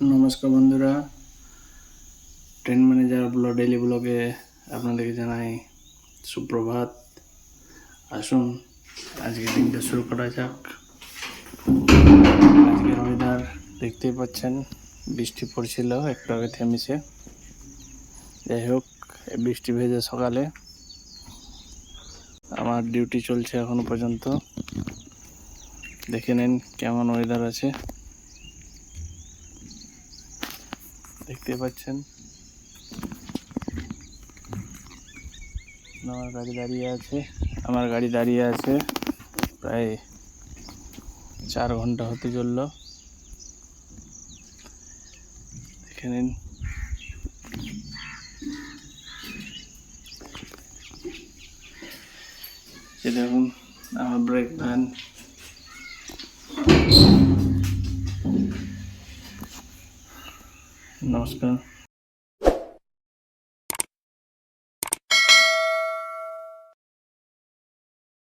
নমস্কার বন্ধুরা। Train manager blog daily ব্লগে আপনাদেরকে জানাই সুপ্রভাত। আসুন আজকে দিনটা শুরু করা যাক। আজকের ওয়েদার দেখতেই পাচ্ছেন, বৃষ্টি পড়ছিল একটু আগে থেমেছে। যাই হোক বৃষ্টি ভেজে সকালে। আমার ডিউটি চলছে এখনও পর্যন্ত। দেখে নিন কেমন ওয়েদার আছে। দেখতে পাচ্ছেন। আমার গাড়ি দাঁড়িয়ে আছে, আমার গাড়ি দাঁড়িয়ে আছে, প্রায় চার ঘণ্টা হতে চলল। দেখে নিন। দেখুন, আমার ব্রেক ভ্যান नमस्कार।